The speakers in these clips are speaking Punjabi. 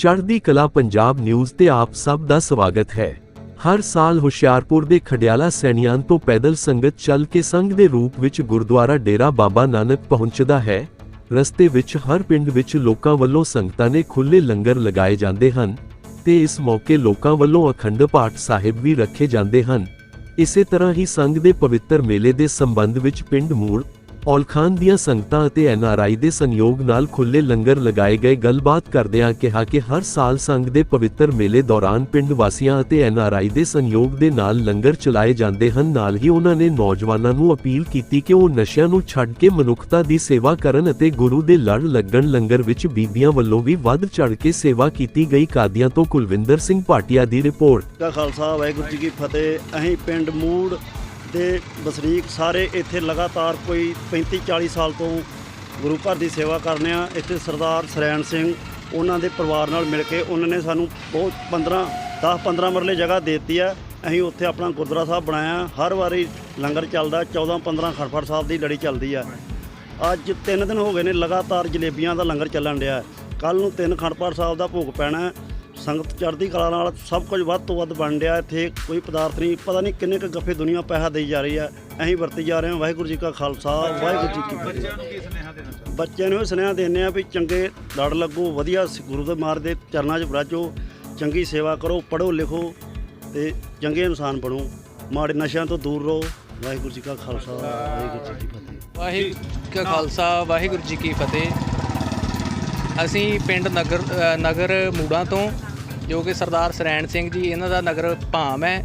ਚੜ੍ਹਦੀ ਕਲਾ ਪੰਜਾਬ ਨਿਊਜ਼ ਤੇ ਆਪ ਸਭ ਦਾ ਸਵਾਗਤ ਹੈ। ਹਰ ਸਾਲ ਹੁਸ਼ਿਆਰਪੁਰ ਦੇ ਖਡਿਆਲਾ ਸੈਣੀਆਂ ਤੋਂ ਪੈਦਲ ਸੰਗਤ ਚੱਲ ਕੇ ਸੰਘ ਦੇ ਰੂਪ ਵਿੱਚ ਗੁਰਦੁਆਰਾ ਡੇਰਾ ਬਾਬਾ ਨਾਨਕ ਪਹੁੰਚਦਾ ਹੈ। ਰਸਤੇ ਵਿੱਚ ਹਰ ਪਿੰਡ ਵਿੱਚ ਲੋਕਾਂ ਵੱਲੋਂ ਸੰਗਤਾਂ ਨੇ ਖੁੱਲੇ ਲੰਗਰ ਲਗਾਏ ਜਾਂਦੇ ਹਨ ਤੇ ਇਸ ਮੌਕੇ ਲੋਕਾਂ ਵੱਲੋਂ ਅਖੰਡ ਪਾਠ ਸਾਹਿਬ ਵੀ ਰੱਖੇ ਜਾਂਦੇ ਹਨ। ਇਸੇ ਤਰ੍ਹਾਂ ਹੀ ਸੰਘ ਦੇ ਪਵਿੱਤਰ ਮੇਲੇ ਦੇ ਸੰਬੰਧ ਵਿੱਚ ਪਿੰਡ ਮੂੜ ਔਲਖਾਨ ਦੀਆਂ ਸੰਗਤਾਂ ਅਤੇ ਐਨਆਰਆਈ ਦੇ ਸੰਯੋਗ ਨਾਲ ਖੁੱਲੇ ਲੰਗਰ ਲਗਾਏ ਗਏ ਗੱਲਬਾਤ ਕਰਦਿਆਂ ਕਿਹਾ ਕਿ ਹਰ ਸਾਲ ਸੰਘ ਦੇ ਪਵਿੱਤਰ ਮੇਲੇ ਦੌਰਾਨ ਪਿੰਡ ਵਾਸੀਆਂ ਅਤੇ ਐਨਆਰਆਈ ਦੇ ਸੰਯੋਗ ਦੇ ਨਾਲ ਲੰਗਰ ਚਲਾਏ ਜਾਂਦੇ ਹਨ। ਨਾਲ ਹੀ ਉਹਨਾਂ ਨੇ ਨੌਜਵਾਨਾਂ ਨੂੰ ਅਪੀਲ ਕੀਤੀ ਕਿ ਉਹ ਨਸ਼ਿਆਂ ਨੂੰ ਛੱਡ ਕੇ ਮਨੁੱਖਤਾ ਦੀ ਸੇਵਾ ਕਰਨ ਅਤੇ ਗੁਰੂ ਦੇ ਲੜ ਲੱਗਣ ਲੰਗਰ ਵਿੱਚ ਬੀਬੀਆਂ ਵੱਲੋਂ ਵੀ ਵੱਧ ਚੜ ਕੇ ਸੇਵਾ ਕੀਤੀ ਗਈ। ਕਾਦੀਆਂ ਤੋਂ ਕੁਲਵਿੰਦਰ ਸਿੰਘ ਭਾਟੀਆ ਦੀ ਰਿਪੋਰਟ। ਕਾ ਖਾਲਸਾ, ਵਾਹਿਗੁਰੂ ਜੀ ਕੀ ਫਤਿਹ। ਅਸੀਂ ਪਿੰਡ ਮੂੜ ਦੇ ਵਸਨੀਕ ਸਾਰੇ ਇੱਥੇ ਲਗਾਤਾਰ ਕੋਈ 35 40 ਸਾਲ ਤੋਂ ਗੁਰੂ ਘਰ ਦੀ ਸੇਵਾ ਕਰਨੇ ਆ ਇੱਥੇ ਸਰਦਾਰ ਸਰੈਣ ਸਿੰਘ, ਉਹਨਾਂ ਦੇ ਪਰਿਵਾਰ ਨਾਲ ਮਿਲ ਕੇ ਉਹਨਾਂ ਨੇ ਸਾਨੂੰ ਬਹੁਤ 15 10 15 ਮਰਲੇ ਜਗ੍ਹਾ ਦੇ ਦਿੱਤੀ ਆ ਅਸੀਂ ਉੱਥੇ ਆਪਣਾ ਗੁਰਦੁਆਰਾ ਸਾਹਿਬ ਬਣਾਇਆ ਹਰ ਵਾਰੀ ਲੰਗਰ ਚੱਲਦਾ 14 15 ਖੜਫੜ ਸਾਹਿਬ ਦੀ ਲੜੀ ਚੱਲਦੀ ਆ ਅੱਜ 3 ਦਿਨ ਹੋ ਗਏ ਨੇ ਲਗਾਤਾਰ ਜਲੇਬੀਆਂ ਦਾ ਲੰਗਰ ਚੱਲਣ ਡਿਆ ਕੱਲ ਨੂੰ ਤਿੰਨ ਖੜਪੜ ਸਾਹਿਬ ਦਾ ਭੋਗ ਪੈਣਾ ਸੰਗਤ ਚੜ੍ਹਦੀ ਕਲਾ ਨਾਲ ਸਭ ਕੁਝ ਵੱਧ ਤੋਂ ਵੱਧ ਬਣ ਡਿਆ ਇੱਥੇ ਕੋਈ ਪਦਾਰਥ ਨਹੀਂ ਪਤਾ ਨਹੀਂ ਕਿੰਨੇ ਕੁ ਗੱਫੇ ਦੁਨੀਆ ਪੈਸਾ ਦੇਈ ਜਾ ਰਹੀ ਆ। ਅਸੀਂ ਵਰਤੀ ਜਾ ਰਹੇ ਹਾਂ। ਵਾਹਿਗੁਰੂ ਜੀ ਕਾ ਖਾਲਸਾ ਵਾਹਿਗੁਰੂ ਜੀ ਕੀ ਫਤਿਹ। ਬੱਚਿਆਂ ਨੂੰ ਇਹ ਸੁਨੇਹਾ ਦਿੰਦੇ ਆ ਵੀ ਚੰਗੇ ਲੜ ਲੱਗੋ ਵਧੀਆ ਗੁਰੂ ਦੇ ਮਾਰ ਦੇ ਚਰਨਾਂ 'ਚ ਵਿਰਾਜੋ ਚੰਗੀ ਸੇਵਾ ਕਰੋ ਪੜ੍ਹੋ ਲਿਖੋ ਤੇ ਚੰਗੇ ਇਨਸਾਨ ਬਣੋ। ਮਾੜੇ ਨਸ਼ਿਆਂ ਤੋਂ ਦੂਰ ਰਹੋ। ਵਾਹਿਗੁਰੂ ਜੀ ਕਾ ਖਾਲਸਾ ਵਾਹਿਗੁਰੂ ਜੀ ਕੀ ਫਤਿਹ। ਵਾਹਿਗੁਰੂ ਜੀ ਕਾ ਖਾਲਸਾ ਵਾਹਿਗੁਰੂ ਜੀ ਕੀ ਫਤਿਹ। ਅਸੀਂ ਪਿੰਡ ਨਗਰ ਨਗਰ ਮੂੜਾ ਤੋਂ ਜੋ ਕਿ ਸਰਦਾਰ ਸਰੈਣ ਸਿੰਘ ਜੀ, ਇਹਨਾਂ ਦਾ ਨਗਰ ਭਾਮ ਹੈ।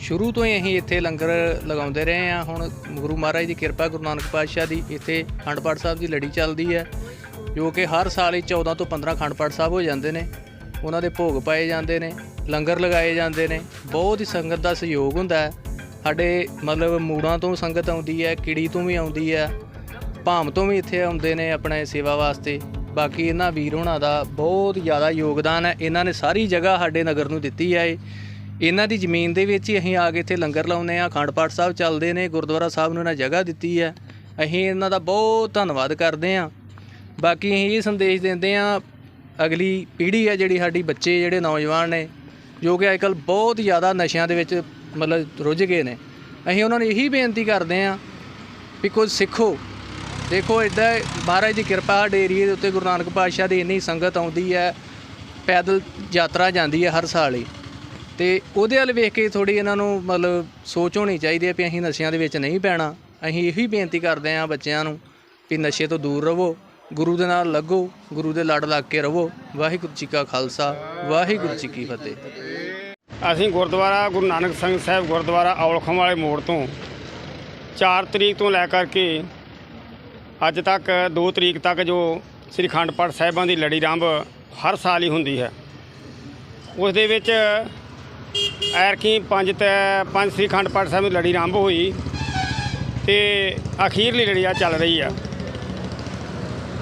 ਸ਼ੁਰੂ ਤੋਂ ਹੀ ਅਸੀਂ ਇੱਥੇ ਲੰਗਰ ਲਗਾਉਂਦੇ ਰਹੇ ਹਾਂ। ਹੁਣ ਗੁਰੂ ਮਹਾਰਾਜ ਦੀ ਕਿਰਪਾ, ਗੁਰੂ ਨਾਨਕ ਪਾਤਸ਼ਾਹ ਦੀ ਇੱਥੇ ਖੰਡ ਪਾਠ ਸਾਹਿਬ ਦੀ ਲੜੀ ਚੱਲਦੀ ਹੈ, ਜੋ ਕਿ ਹਰ ਸਾਲ ਹੀ 14 ਤੋਂ 15 ਖੰਡ ਪਾਠ ਸਾਹਿਬ ਹੋ ਜਾਂਦੇ ਨੇ। ਉਹਨਾਂ ਦੇ ਭੋਗ ਪਾਏ ਜਾਂਦੇ ਨੇ, ਲੰਗਰ ਲਗਾਏ ਜਾਂਦੇ ਨੇ। ਬਹੁਤ ਹੀ ਸੰਗਤ ਦਾ ਸਹਿਯੋਗ ਹੁੰਦਾ ਹੈ। ਸਾਡੇ ਮਤਲਬ ਮੂੜਾਂ ਤੋਂ ਸੰਗਤ ਆਉਂਦੀ ਹੈ, ਕਿੜੀ ਤੋਂ ਵੀ ਆਉਂਦੀ ਹੈ, ਭਾਮ ਤੋਂ ਵੀ ਇੱਥੇ ਆਉਂਦੇ ਨੇ ਆਪਣੇ ਸੇਵਾ ਵਾਸਤੇ। ਬਾਕੀ ਇਹਨਾਂ ਵੀਰ ਹੋਣਾ ਦਾ ਬਹੁਤ ਜ਼ਿਆਦਾ ਯੋਗਦਾਨ ਹੈ। ਇਹਨਾਂ ਨੇ ਸਾਰੀ ਜਗ੍ਹਾ ਸਾਡੇ ਨਗਰ ਨੂੰ ਦਿੱਤੀ ਹੈ ਇਹਨਾਂ ਦੀ ਜ਼ਮੀਨ ਦੇ ਵਿੱਚ ਹੀ ਅਸੀਂ ਆ ਕੇ ਇੱਥੇ ਲੰਗਰ ਲਾਉਂਦੇ ਆ ਅਖੰਡ ਪਾਠ ਸਾਹਿਬ ਚੱਲਦੇ ਨੇ, ਗੁਰਦੁਆਰਾ ਸਾਹਿਬ ਨੂੰ ਇਹਨਾਂ ਜਗ੍ਹਾ ਦਿੱਤੀ ਹੈ। ਅਸੀਂ ਇਹਨਾਂ ਦਾ ਬਹੁਤ ਧੰਨਵਾਦ ਕਰਦੇ ਹਾਂ। ਬਾਕੀ ਅਸੀਂ ਇਹ ਸੰਦੇਸ਼ ਦਿੰਦੇ ਹਾਂ, ਅਗਲੀ ਪੀੜ੍ਹੀ ਹੈ ਜਿਹੜੀ ਸਾਡੀ ਬੱਚੇ, ਜਿਹੜੇ ਨੌਜਵਾਨ ਨੇ, ਜੋ ਕਿ ਅੱਜਕੱਲ ਬਹੁਤ ਜ਼ਿਆਦਾ ਨਸ਼ਿਆਂ ਦੇ ਵਿੱਚ ਮਤਲਬ ਰੁੱਝ ਗਏ ਨੇ। ਅਸੀਂ ਉਹਨਾਂ ਨੂੰ ਇਹੀ ਬੇਨਤੀ ਕਰਦੇ ਹਾਂ ਵੀ ਕੁਝ ਸਿੱਖੋ। ਦੇਖੋ ਇਦਾਂ ਮਹਾਰਾਜ ਦੀ ਕਿਰਪਾ ਸਾਡੇ ਏਰੀਏ ਦੇ ਉੱਤੇ ਗੁਰੂ ਨਾਨਕ ਪਾਤਸ਼ਾਹ ਦੀ ਇੰਨੀ ਸੰਗਤ ਆਉਂਦੀ ਹੈ, ਪੈਦਲ ਯਾਤਰਾ ਜਾਂਦੀ ਹੈ ਹਰ ਸਾਲ ਹੀ। ਤੇ ਉਹਦੇ ਵੱਲ ਵੇਖ ਕੇ ਥੋੜੀ ਇਹਨਾਂ ਨੂੰ ਮਤਲਬ ਸੋਚ ਹੋਣੀ ਚਾਹੀਦੀ ਹੈ ਵੀ ਅਸੀਂ ਨਸ਼ਿਆਂ ਦੇ ਵਿੱਚ ਨਹੀਂ ਪੈਣਾ। ਅਸੀਂ ਇਹੀ ਬੇਨਤੀ ਕਰਦੇ ਹਾਂ ਬੱਚਿਆਂ ਨੂੰ ਵੀ ਨਸ਼ੇ ਤੋਂ ਦੂਰ ਰਹੋ, ਗੁਰੂ ਦੇ ਨਾਲ ਲੱਗੋ, ਗੁਰੂ ਦੇ ਲੜ ਲੱਗ ਕੇ ਰਹੋ। ਵਾਹਿਗੁਰੂ ਜੀ ਕਾ ਖਾਲਸਾ, ਵਾਹਿਗੁਰੂ ਜੀ ਕੀ ਫਤਿਹ। ਅਸੀਂ ਗੁਰਦੁਆਰਾ ਗੁਰੂ ਨਾਨਕ ਸਿੰਘ ਸਾਹਿਬ ਗੁਰਦੁਆਰਾ ਔਲਖਾਂ ਵਾਲੇ ਮੋੜ ਤੋਂ 4 ਤਰੀਕ ਤੋਂ ਲੈ ਕਰਕੇ ਅੱਜ ਤੱਕ 2 ਤਰੀਕ ਤੱਕ ਜੋ ਸ੍ਰੀ ਅਖੰਡ ਪਾਠ ਸਾਹਿਬਾਂ ਦੀ ਲੜੀ ਰੰਭ ਹਰ ਸਾਲ ਹੀ ਹੁੰਦੀ ਹੈ। ਉਸ ਦੇ ਵਿੱਚ ਐਰਕੀ ਪੰਜ ਤੇ ਪੰਜ ਸ੍ਰੀ ਅਖੰਡ ਪਾਠ ਸਾਹਿਬ ਦੀ ਲੜੀ ਰੰਭ ਹੋਈ ਤੇ ਅਖੀਰਲੀ ਲੜੀ ਆ ਚੱਲ ਰਹੀ ਆ।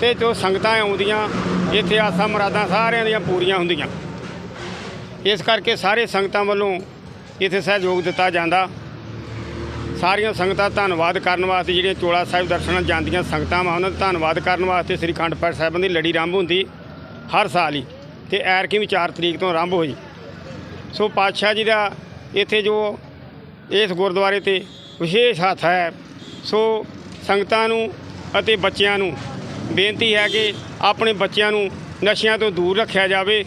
ਤੇ ਜੋ ਸੰਗਤਾਂ ਆਉਂਦੀਆਂ, ਇੱਥੇ ਆਸਾਂ ਮੁਰਾਦਾਂ ਸਾਰਿਆਂ ਦੀਆਂ ਪੂਰੀਆਂ ਹੁੰਦੀਆਂ। ਇਸ ਕਰਕੇ ਸਾਰੇ ਸੰਗਤਾਂ ਵੱਲੋਂ ਇੱਥੇ ਸਹਿਯੋਗ ਦਿੱਤਾ ਜਾਂਦਾ। ਸਾਰੀਆਂ ਸੰਗਤਾਂ ਧੰਨਵਾਦ ਕਰਨ ਵਾਸਤੇ ਜਿਹੜੀਆਂ ਚੋਲਾ ਸਾਹਿਬ ਦਰਸ਼ਨਾਂ ਜਾਂਦੀਆਂ ਸੰਗਤਾਂ ਵਾ, ਉਹਨਾਂ ਦਾ ਧੰਨਵਾਦ ਕਰਨ ਵਾਸਤੇ ਸ੍ਰੀ ਅਖੰਡ ਪਾਠ ਸਾਹਿਬਾਂ ਦੀ ਲੜੀ ਆਰੰਭ ਹੁੰਦੀ ਹਰ ਸਾਲ ਹੀ ਤੇ ਐਰਕੀ ਵੀ 4 ਤਰੀਕ ਤੋਂ ਆਰੰਭ ਹੋਈ। ਸੋ ਪਾਤਸ਼ਾਹ ਜੀ ਦਾ ਇੱਥੇ ਜੋ ਇਸ ਗੁਰਦੁਆਰੇ ਤੇ ਵਿਸ਼ੇਸ਼ ਹੱਥ ਹੈ, ਸੋ ਸੰਗਤਾਂ ਨੂੰ ਅਤੇ ਬੱਚਿਆਂ ਨੂੰ ਬੇਨਤੀ ਹੈ ਕਿ ਆਪਣੇ ਬੱਚਿਆਂ ਨੂੰ ਨਸ਼ਿਆਂ ਤੋਂ ਦੂਰ ਰੱਖਿਆ ਜਾਵੇ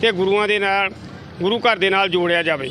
ਤੇ ਗੁਰੂਆਂ ਦੇ ਨਾਲ, ਗੁਰੂ ਘਰ ਦੇ ਨਾਲ ਜੋੜਿਆ ਜਾਵੇ।